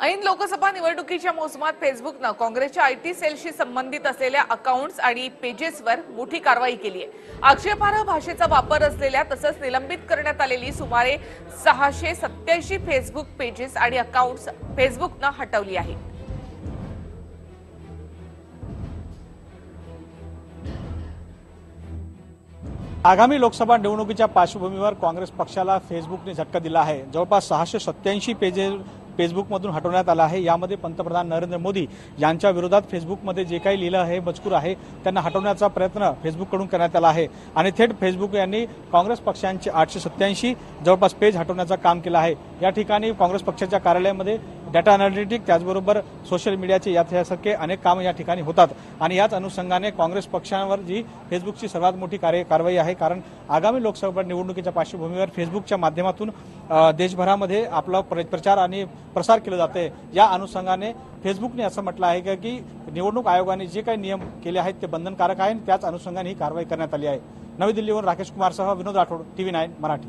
ऐन लोकसभा निवडणुकीच्या मोसमात फेसबुकनं काँग्रेसच्या आयटी सेलशी संबंधित असलेल्या अकाउंट्स आणि पेजेसवर मोठी कारवाई केली आहे. आक्षेपार्ह भाषेचा वापर असलेल्या तसंच निलंबित करण्यात आलेली सुमारे सहाशे सत्याऐंशी फेसबुक पेजेस आणि अकाउंट्स फेसबुकनं हटवली आहेत. आगामी लोकसभा निवडणुकीच्या पार्श्वभूमीवर काँग्रेस पक्षाला फेसबुकने झटका दिला आहे. जवळपास सहाशे सत्याऐंशी पेजेस फेसबुकमधून हटवण्यात आला आहे. यामध्ये पंतप्रधान नरेंद्र मोदी यांच्या विरोधात फेसबुकमध्ये जे काही लिहिलं आहे मजकूर आहे त्यांना हटवण्याचा प्रयत्न फेसबुककडून करण्यात आला आहे. आणि थेट फेसबुक यांनी काँग्रेस पक्षांचे आठशे सत्याऐंशी जवळपास पेज हटवण्याचं काम केलं आहे. या ठिकाणी काँग्रेस पक्षाच्या कार्यालयामध्ये डाटा अनालिटिक त्याचबरोबर सोशल मीडियाचे यासारखे अनेक कामं या ठिकाणी होतात. आणि याच अनुषंगाने काँग्रेस पक्षांवर जी फेसबुकची सर्वात मोठी कार्य कारवाई आहे कारण आगामी लोकसभा निवडणुकीच्या पार्श्वभूमीवर फेसबुकच्या माध्यमातून देशभरामध्ये आपला प्र- प्रचार आणि प्रसार केला जाते या अनुषंगाने फेसबुकने असं म्हटलं आहे का की निवडणूक आयोगाने जे काही नियम केले आहेत ते बंधनकारक आहे आणि त्याच अनुषंगाने ही कारवाई करण्यात आली आहे. नवी दिल्लीवरून राकेश कुमारसह विनोद राठोड टीव्ही नाईन मराठी.